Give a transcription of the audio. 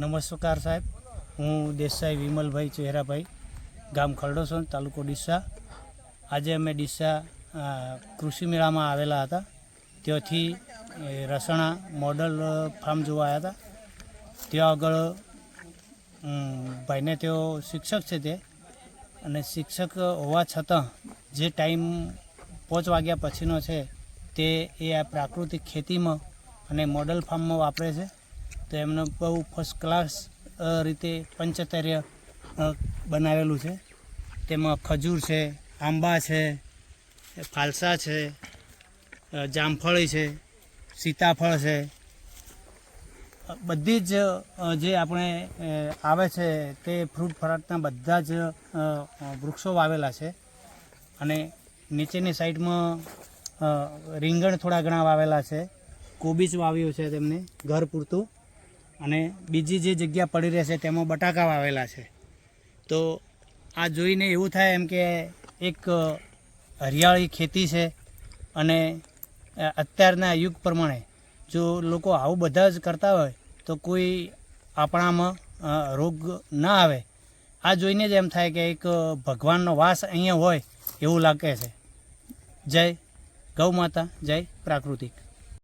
નમસ્કાર સાહેબ. હું દેસાઈ વિમલભાઈ ચહેરાભાઈ, ગામ ખરડોસણ, તાલુકો ડીસા. આજે અમે ડીસા કૃષિ મેળામાં આવેલા હતા. ત્યાંથી રસણા મોડલ ફાર્મ જોવા આવ્યા હતા. ત્યાં આગળ ભાઈને તેઓ શિક્ષક છે તે. અને શિક્ષક હોવા છતાં, જે ટાઈમ પાંચ વાગ્યા પછીનો છે, તે એ આ પ્રાકૃતિક ખેતીમાં અને મોડલ ફાર્મમાં વાપરે છે. તો એમને બહુ ફર્સ્ટ ક્લાસ રીતે પંચતર્ય બનાવેલું છે. તેમાં ખજૂર છે, આંબા છે, ફાલસા છે જામફળી છે, સીતાફળ છે. બધી જ જે આપણે આવે છે તે ફ્રૂટ ફરાટના બધા જ વૃક્ષો વાવેલા છે. અને નીચેની સાઈડમાં રીંગણ થોડા ઘણા વાવેલા છે. કોબીજ વાવ્યું છે તેમને ઘર પૂરતું. અને બીજી જે જગ્યા પડી રહેશે તેમાં બટાકા વાવેલા છે. તો આ જોઈને એવું થાય એમ કે એક હરિયાળી ખેતી છે અને અત્યારના યુગ પ્રમાણે જો લોકો આવું બધા જ કરતા હોય તો કોઈ આપણામાં રોગ ના આવે. આ જોઈને જ એમ થાય કે એક ભગવાનનો વાસ અહીંયા હોય એવું લાગે છે. જય ગૌ માતા, જય પ્રાકૃતિક.